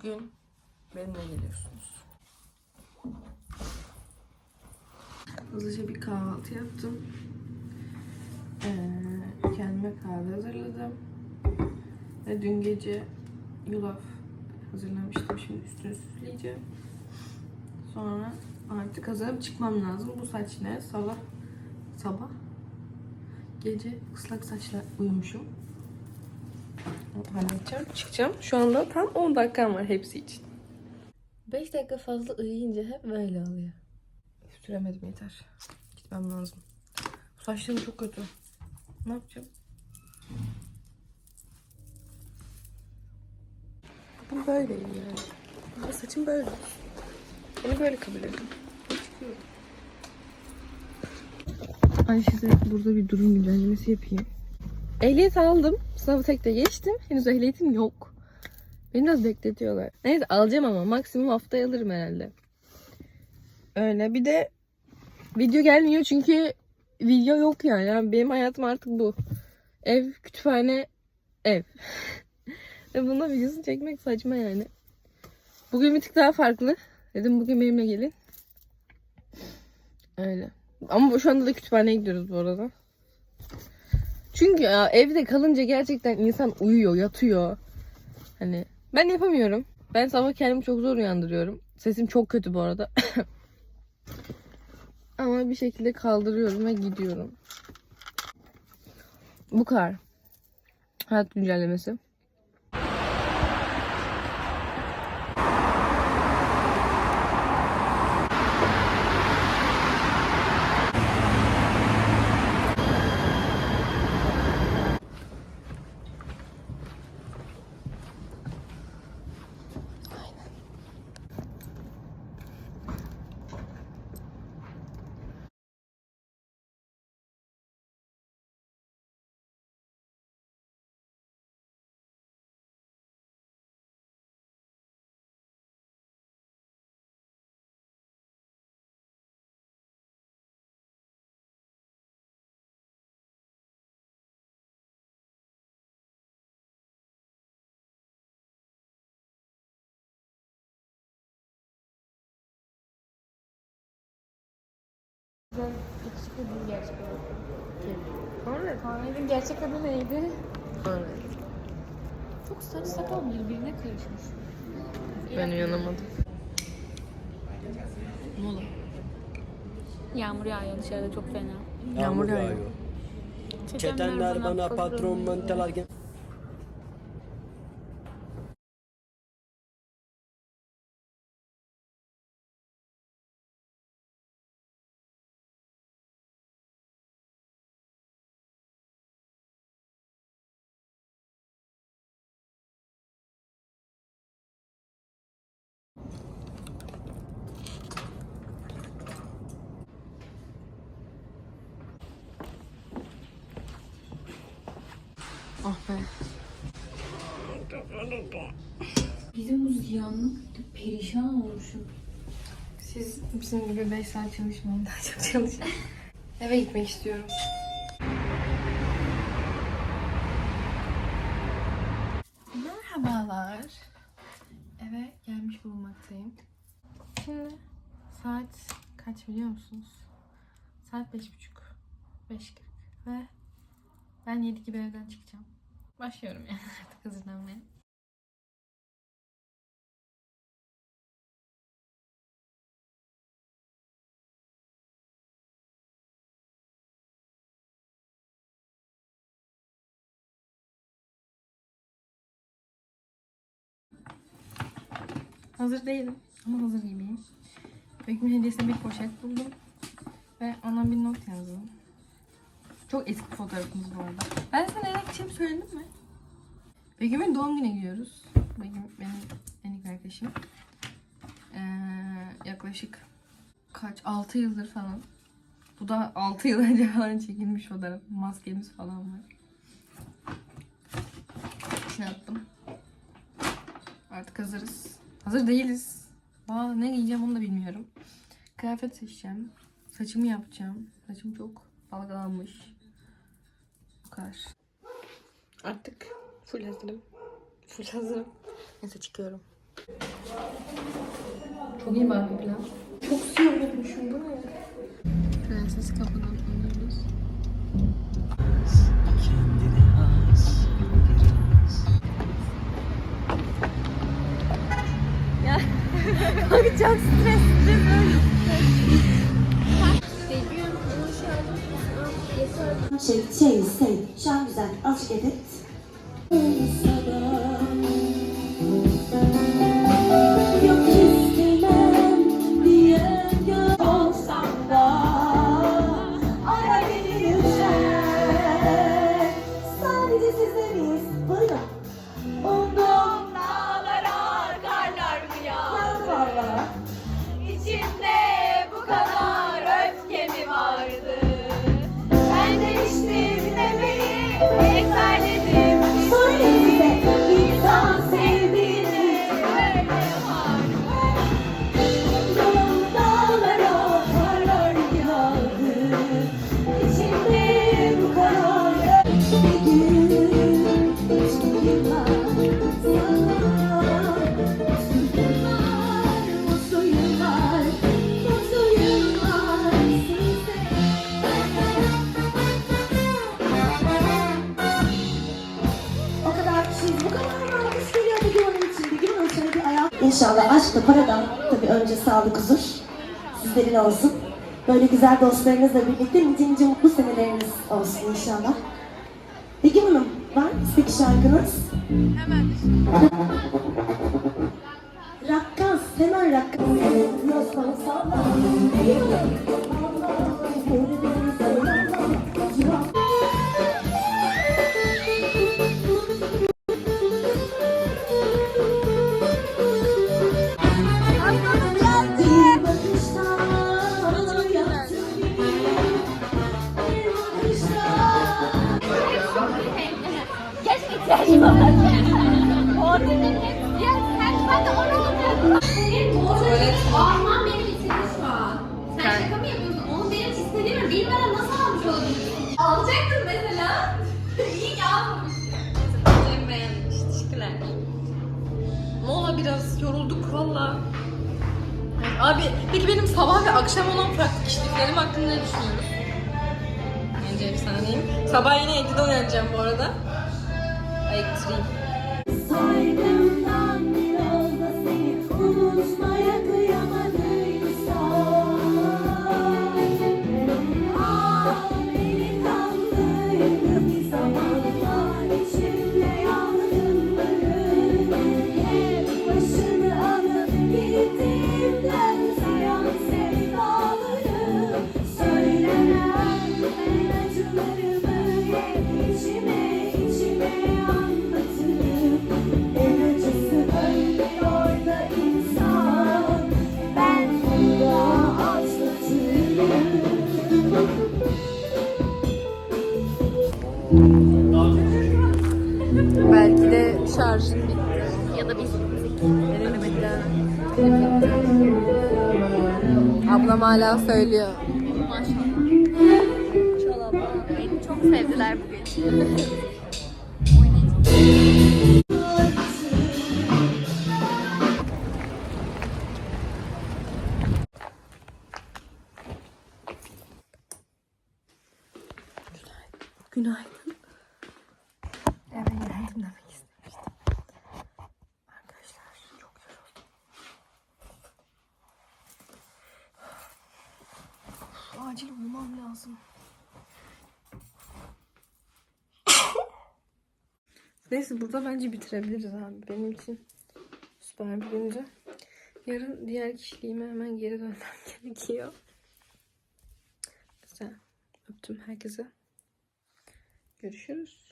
Bugün benimle geliyorsunuz. Hızlıca bir kahvaltı yaptım. Ee, kendime kahve hazırladım. Ve dün gece yulaf hazırlamıştım. Şimdi üstünü süsleyeceğim. Sonra artık hazırlanıp çıkmam lazım. Bu saç ne? Sabah. Sabah. Gece ıslak saçla uyumuşum. Halledeceğim. Çıkacağım. Şu anda tam 10 dakikam var hepsi için. 5 dakika fazla uyuyunca hep böyle oluyor. Süremedim yeter. Gitmem lazım. Saçlarım çok kötü. Ne yapacağım? Bu böyle yani. Ama saçım böyle. Bunu böyle kabul edin. Ay size burada bir durum güncellemesi yapayım. Ehliyet aldım. Sınavı tek de geçtim. Henüz ehliyetim yok. Beni biraz bekletiyorlar. Neyse alacağım ama maksimum haftaya alırım herhalde. Öyle. Bir de video gelmiyor çünkü video yok yani. yani benim hayatım artık bu. Ev, kütüphane, ev. Ve buna videosunu çekmek saçma yani. Bugün bir tık daha farklı. Dedim bugün benimle gelin. Öyle. Ama şu anda da kütüphaneye gidiyoruz bu arada. Çünkü ya evde kalınca gerçekten insan uyuyor, yatıyor. Hani ben yapamıyorum. Ben sabah kendimi çok zor uyandırıyorum. Sesim çok kötü bu arada. Ama bir şekilde kaldırıyorum ve gidiyorum. Bu kadar. Hayat güncellemesi. Yakışıklı değil gerçek adı. Sonra Kaan'ın gerçek adı neydi? sonra. Çok saç sakal birbirine karışmış. Ben uyanamadım. Ne oldu? Yağmur yağıyor dışarıda çok fena. Yağmur yağıyor. Çetenler bana patron mantelar gel. Ah be. Bizim bu ziyanlık perişan olmuşum. Siz bizim gibi 5 saat çalışmayın daha çok çalışın. Eve gitmek istiyorum. Merhabalar. Eve gelmiş bulunmaktayım. Şimdi saat kaç biliyor musunuz? Saat beş buçuk. Beş kırk. Ve ben yedi gibi evden çıkacağım. Başlıyorum yani artık hazırlanmaya. Hazır değilim ama hazır gibiyim. Begüm'ün hediyesine bir poşet buldum. Ve ona bir not yazdım. Çok eski fotoğrafımız bu arada. Ben sana nereye gideceğimi söyledim mi? Begüm'ün doğum gününe gidiyoruz. Begüm benim en iyi arkadaşım. Ee, yaklaşık kaç? 6 yıldır falan. Bu da 6 yıl önce falan çekilmiş fotoğraf. Maskemiz falan var. İçine attım. Artık hazırız. Hazır değiliz. Aa, ne giyeceğim onu da bilmiyorum. Kıyafet seçeceğim. Saçımı yapacağım. Saçım çok dalgalanmış. Bu kadar. Artık full hazırım. Full hazırım. Neyse çıkıyorum. Çok iyi bak plan. Çok siyah olmuşum bu ne? Prenses kapıdan tanıyoruz. Kendine has biraz Çok stresli böyle. Şey, şey, şey, şu an güzel. Azıcık edit. Yok kadar alkış geliyor şöyle bir. İnşallah aşk da paradan tabii önce sağlık huzur sizlerin olsun. Böyle güzel dostlarınızla birlikte nice nice mutlu seneleriniz olsun inşallah. Begüm Hanım var mı peki şarkınız? Hemen. Rakkas, hemen rakkas. Alacaktım mesela. İyi ki almamışsın. Cem beğenmiş. Teşekkürler. Mola biraz yorulduk valla. Abi peki benim sabah ve akşam olan farklı kişiliklerim hakkında ne düşünüyoruz? Bence efsaneyim. Sabah yine 7'de uyanacağım bu arada. Ayıktırayım. Saygımdan Ablam hala söylüyor. beni çok sevdiler bugün. Günaydın. Eve Neyse burada bence bitirebiliriz abi. Benim için süper bir gündü. Yarın diğer kişiliğime hemen geri dönmem gerekiyor. Güzel. Öptüm herkese. Görüşürüz.